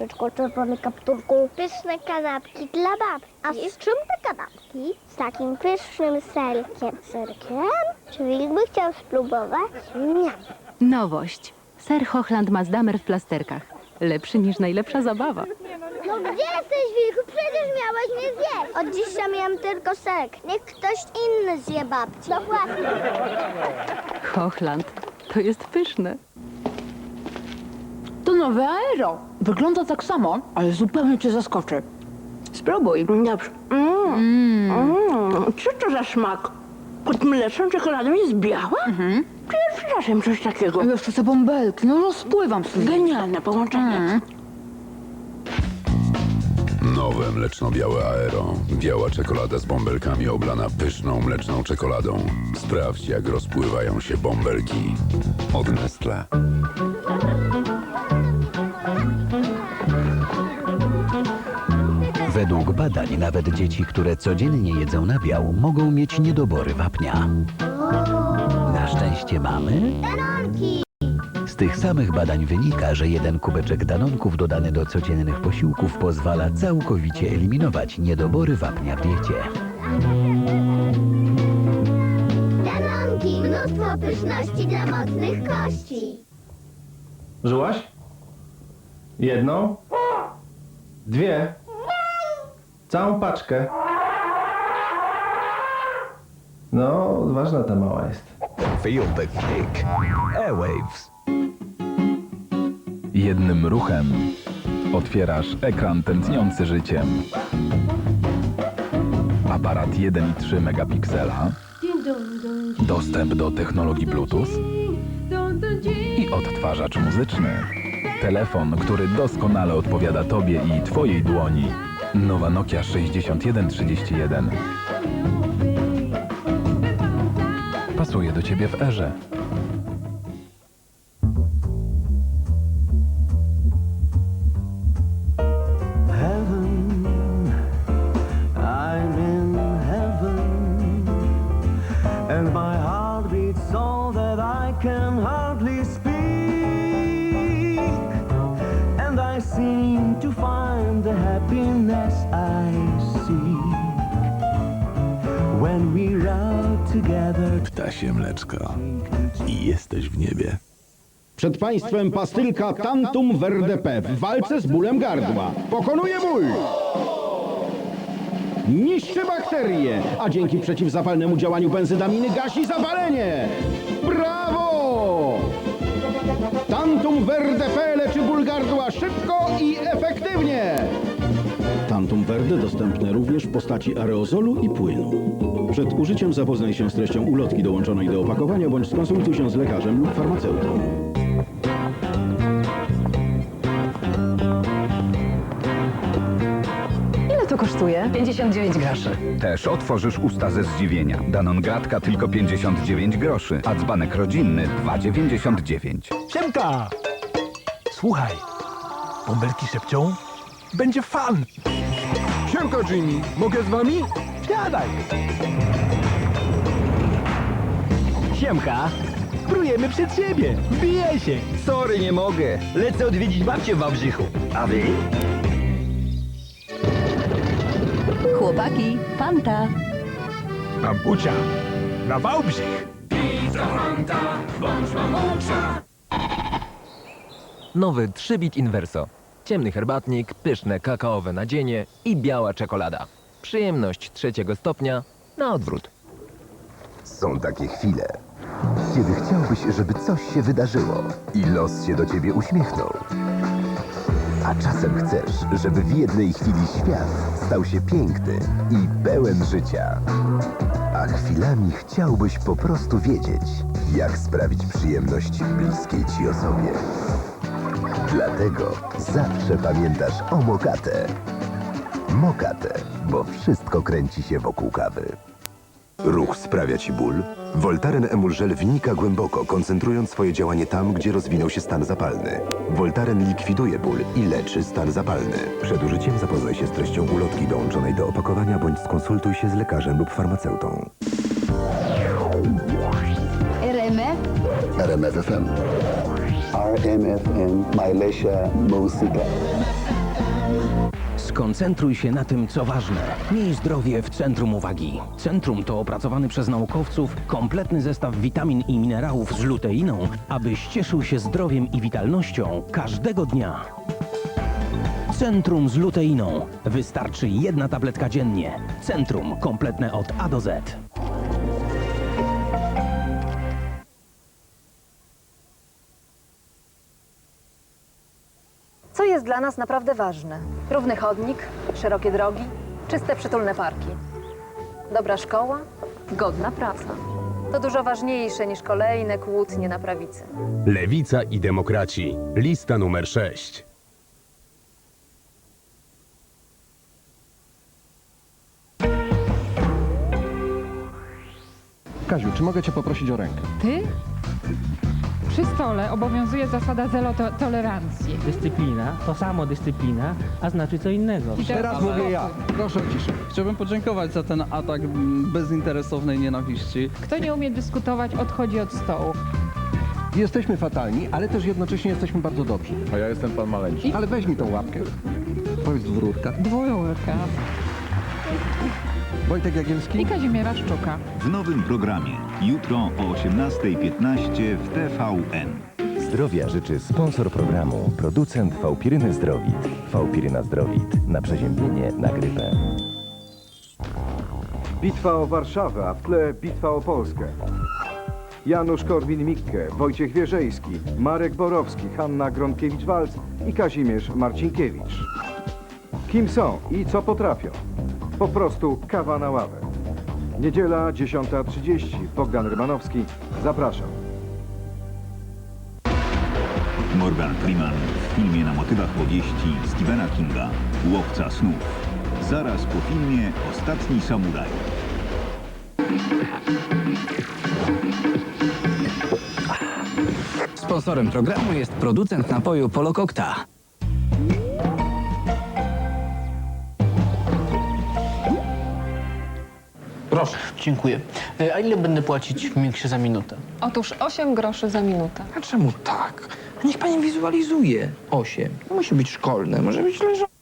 myszyczko, czerwony kapturku. Pyszne kanapki dla babci. A z czym te kanapki? Z takim pysznym serkiem. Serkiem? Czy Wilk by chciał spróbować? Nie. Nowość. Ser Hochland Mazdamer w plasterkach. Lepszy niż najlepsza zabawa. No gdzie jesteś, Wilku? Przecież miałeś mnie zjeść. Od dziś ja miałem tylko serek. Niech ktoś inny zje babci. Dokładnie. Hochland. To jest pyszne. To nowe aero. Wygląda tak samo, ale zupełnie cię zaskoczy. Spróbuj. Dobrze. Mm. Mm. Co to za smak? Pod mleczną czekoladą jest biała? Mhm. Pierwszy raz jem coś takiego. Jeszcze te bąbelki, no rozpływam się. Genialne połączenie. Nowe mleczno-białe Aero. Biała czekolada z bąbelkami oblana pyszną mleczną czekoladą. Sprawdź, jak rozpływają się bąbelki. Od Nestle. Według badań nawet dzieci, które codziennie jedzą nabiał, mogą mieć niedobory wapnia. Na szczęście mamy? Danonki. Z tych samych badań wynika, że jeden kubeczek danonków dodany do codziennych posiłków pozwala całkowicie eliminować niedobory wapnia w diecie. Danonki. Mnóstwo pyszności dla mocnych kości. Żyłaś? Jedną? Dwie? Całą paczkę? No, ważna ta mała jest. Feel the kick. Airwaves. Jednym ruchem otwierasz ekran tętniący życiem. Aparat 1,3 megapiksela, dostęp do technologii Bluetooth i odtwarzacz muzyczny. Telefon, który doskonale odpowiada Tobie i Twojej dłoni. Nowa Nokia 6131. Pasuje do Ciebie w erze. I seek when we're out together. Ptasie mleczko. I jesteś w niebie. Przed państwem pastylka Tantum Verde P w walce z bólem gardła. Pokonuje ból! Niszczy bakterie, a dzięki przeciwzapalnemu działaniu benzydaminy gasi zapalenie! Brawo! Tantum Verde P leczy ból gardła szybko i efektywnie! Tantum Verde dostępne również w postaci aerozolu i płynu. Przed użyciem zapoznaj się z treścią ulotki dołączonej do opakowania bądź skonsultuj się z lekarzem lub farmaceutą. Ile to kosztuje? 59 groszy. Też otworzysz usta ze zdziwienia. Danon gratka tylko 59 groszy, a dzbanek rodzinny 2,99. Siemka! Słuchaj, bąbelki szepczą? Będzie fan! Siemka Jimmy, mogę z wami? Siadaj! Siemka! Prujemy przed siebie! Wbijaj się! Sorry, nie mogę. Lecę odwiedzić babcię w Wałbrzychu. A wy? Chłopaki, Fanta. Bambucia! Na Wałbrzych! Nowy 3-bit Inverso. Ciemny herbatnik, pyszne kakaowe nadzienie i biała czekolada. Przyjemność trzeciego stopnia na odwrót. Są takie chwile, kiedy chciałbyś, żeby coś się wydarzyło i los się do ciebie uśmiechnął. A czasem chcesz, żeby w jednej chwili świat stał się piękny i pełen życia. A chwilami chciałbyś po prostu wiedzieć, jak sprawić przyjemność bliskiej ci osobie. Dlatego zawsze pamiętasz o Mokate. Mokate, bo wszystko kręci się wokół kawy. Ruch sprawia ci ból? Voltaren Emulgel wnika głęboko, koncentrując swoje działanie tam, gdzie rozwinął się stan zapalny. Voltaren likwiduje ból i leczy stan zapalny. Przed użyciem zapoznaj się z treścią ulotki dołączonej do opakowania bądź skonsultuj się z lekarzem lub farmaceutą. RMF? RMF FM. RMFM Malaysia Muzyka. Skoncentruj się na tym, co ważne. Miej zdrowie w centrum uwagi. Centrum to opracowany przez naukowców kompletny zestaw witamin i minerałów z luteiną, abyś cieszył się zdrowiem i witalnością każdego dnia. Centrum z luteiną. Wystarczy jedna tabletka dziennie. Centrum kompletne od A do Z. dla nas naprawdę ważne? Równy chodnik, szerokie drogi, czyste, przytulne parki. Dobra szkoła, godna praca. To dużo ważniejsze niż kolejne kłótnie na prawicy. Lewica i demokraci. Lista numer 6. Kaziu, czy mogę cię poprosić o rękę? Ty? Przy stole obowiązuje zasada zelotolerancji. Dyscyplina to samo dyscyplina, a znaczy co innego. I teraz mówię ja. Proszę o ciszę. Chciałbym podziękować za ten atak mm, bezinteresownej nienawiści. Kto nie umie dyskutować, odchodzi od stołu. Jesteśmy fatalni, ale też jednocześnie jesteśmy bardzo dobrzy. A ja jestem pan Maleńczy. Ale weź mi tą łapkę. Powiedz dwórka. Dwójka. Wojtek Jagielski. I Kazimierza Szczuka. W nowym programie jutro o 18.15 w TVN. Zdrowia życzy sponsor programu, producent Fałpiryny Zdrowit. Fałpiryna Zdrowit. Na przeziębienie, na grypę. Bitwa o Warszawę, a w tle bitwa o Polskę. Janusz Korwin-Mikke, Wojciech Wierzejski, Marek Borowski, Hanna Gronkiewicz-Walc i Kazimierz Marcinkiewicz. Kim są i co potrafią? Po prostu kawa na ławę. Niedziela 10.30. Bogdan Rymanowski. Zapraszam. Morgan Freeman w filmie na motywach powieści Stephena Kinga Łowca snów. Zaraz po filmie Ostatni samuraj. Sponsorem programu jest producent napoju Polokokta. Proszę, dziękuję. E, A ile będę płacić w miksie za minutę? Otóż 8 groszy za minutę. A czemu tak? Niech pani wizualizuje. Osiem. Musi być szkolne, może być leżące.